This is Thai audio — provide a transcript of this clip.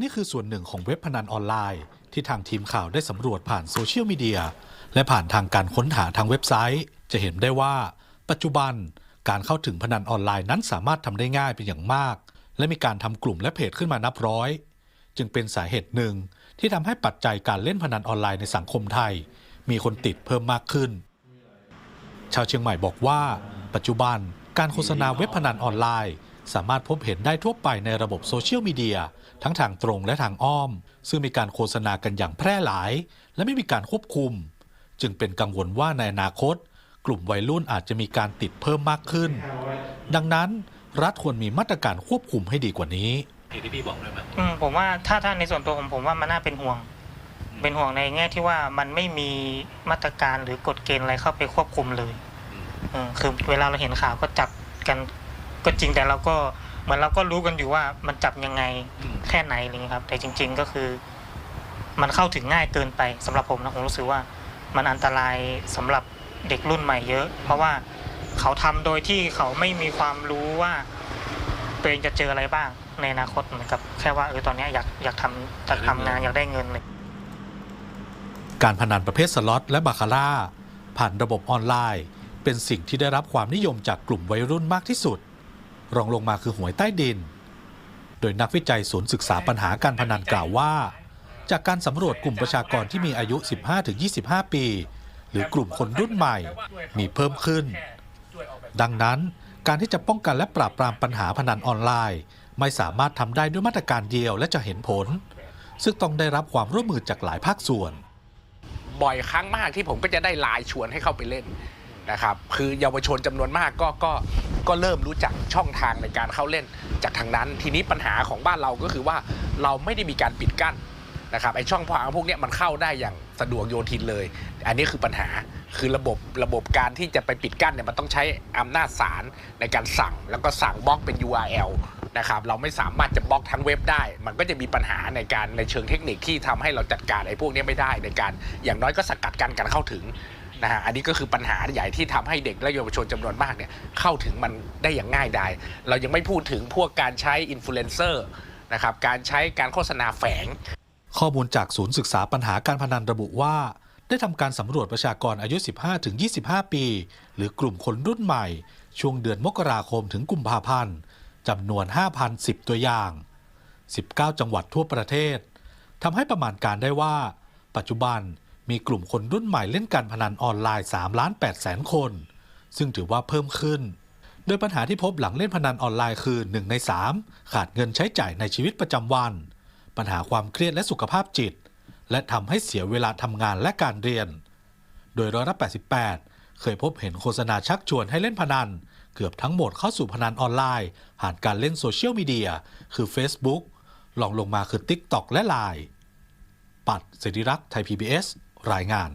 นี่คือส่วนหนึ่งของเว็บพนันออนไลน์ ที่ทางทีมข่าวได้สำรวจผ่านโซเชียลมีเดียและผ่านทางการค้นหาทางเว็บไซต์ จะเห็นได้ว่า ปัจจุบันการเข้าถึงพนันออนไลน์นั้นสามารถทำได้ง่ายเป็นอย่างมาก และมีการทำกลุ่มและเพจขึ้นมานับร้อย จึงเป็นสาเหตุหนึ่งที่ทำให้ปัจจัยการเล่นพนันออนไลน์ในสังคมไทย มีคนติดเพิ่มมากขึ้น ชาวเชียงใหม่บอกว่า ปัจจุบันการโฆษณาเว็บพนันออนไลน์ สามารถพบเห็นได้ทั่วไปในระบบโซเชียลมีเดียทั้งทางตรงและทางอ้อม ซึ่งมีการโฆษณากันอย่างแพร่หลาย และไม่มีการควบคุม จึงเป็นกังวลว่าในอนาคต กลุ่มวัยรุ่นอาจจะมีการติดเพิ่มมากขึ้น ดังนั้นรัฐควรมีมาตรการควบคุมให้ดีกว่านี้อย่างที่พี่บอกเลยไหมอืมผมว่าถ้าถ้าในส่วนตัวผมผมว่ามันน่าเป็นห่วง เป็นห่วงในแง่ที่ว่ามันไม่มีมาตรการหรือกฎเกณฑ์อะไรเข้าไปควบคุมเลยอืมคือเวลาเราเห็นข่าวก็จับกัน ก็จริงแต่เราก็เหมือนเราก็รู้กันอยู่ว่ามันจับยังไงอืมแค่ไหนอะไรเงี้ยครับ แต่จริง ๆก็คือ มันเข้าถึงง่ายเกินไปสำหรับผมนะผมรู้สึกว่า มันอันตรายสำหรับเด็กรุ่นใหม่เยอะ เพราะว่าเขาทำโดยที่เขาไม่มีความรู้ว่าตัวเองจะเจออะไรบ้างในอนาคตเหมือนกับแค่ว่าเออตอนเนี้ยอยากอยากทำอยากทำงานอยากได้เงินเลยการพนันประเภทสล็อตและบาคาร่าผ่านระบบออนไลน์ เป็นสิ่งที่ได้รับความนิยมจากกลุ่มวัยรุ่นมากที่สุด รองลงมาคือหวยใต้ดิน โดยนักวิจัยศูนย์ศึกษาปัญหาการพนันกล่าวว่า จากการสำรวจกลุ่มประชากรที่มีอายุ 15-25 ปี หรือกลุ่มคนรุ่นใหม่มีเพิ่มขึ้น ดังนั้นการที่จะป้องกันและปราบปรามปัญหาพนันออนไลน์ ไม่สามารถทำได้ด้วยมาตรการเดียวและจะเห็นผล ซึ่งต้องได้รับความร่วมมือจากหลายภาคส่วน บ่อยครั้งมากที่ผมก็จะได้ไลน์ชวนให้เข้าไปเล่น นะครับคือเยาวชนจำนวนมากก็ก็ก็เริ่มรู้จักช่องทางในการเข้าเล่นจากทางนั้น ทีนี้ปัญหาของบ้านเราก็คือว่าเราไม่ได้มีการปิดกั้นนะครับไอช่องทางพวกนี้มันเข้าได้อย่างสะดวกโยทินเลย อันนี้คือปัญหาคือระบบระบบการที่จะไปปิดกั้นเนี่ยมันต้องใช้อำนาจศาลในการสั่ง แล้วก็สั่งบล็อกเป็น URL นะครับเราไม่สามารถจะบล็อกทั้งเว็บได้ มันก็จะมีปัญหาในการในเชิงเทคนิคที่ทำให้เราจัดการไอ้พวกนี้ไม่ได้ในการอย่างน้อยก็สกัดกั้นการเข้าถึง นะฮะอันนี้ก็คือปัญหาใหญ่ที่ทำให้เด็กและเยาวชนจำนวนมากเนี่ยเข้าถึงมันได้อย่างง่ายดายเรายังไม่พูดถึงพวกการใช้อินฟลูเอนเซอร์นะครับการใช้การโฆษณาแฝง ข้อมูลจากศูนย์ศึกษาปัญหาการพนันระบุว่า ได้ทำการสำรวจประชากรอายุ 15-25 ปี หรือกลุ่มคนรุ่นใหม่ ช่วงเดือนมกราคมถึงกุมภาพันธ์จำนวน 5,010 ตัวอย่าง 19 จังหวัดทั่วประเทศทำให้ประมาณการได้ว่า ปัจจุบัน มีกลุ่มคนรุ่นใหม่เล่นการพนันออนไลน์3ล้าน8แสนคน ซึ่งถือว่าเพิ่มขึ้น โดยปัญหาที่พบหลังเล่นพนันออนไลน์คือ 1 ใน 3 ขาดเงินใช้จ่ายในชีวิตประจำวัน ปัญหาความเครียดและสุขภาพจิต และทำให้เสียเวลาทำงานและการเรียน โดยร้อยละ88 เคยพบเห็นโฆษณาชักชวนให้เล่นพนัน เกือบทั้งหมดเข้าสู่พนันออนไลน์ ผ่านการเล่นโซเชียลมีเดียคือ Facebook ลองลงมาคือ TikTok และ Line ปัดสิริรักษ์ไทย PBS รายงาน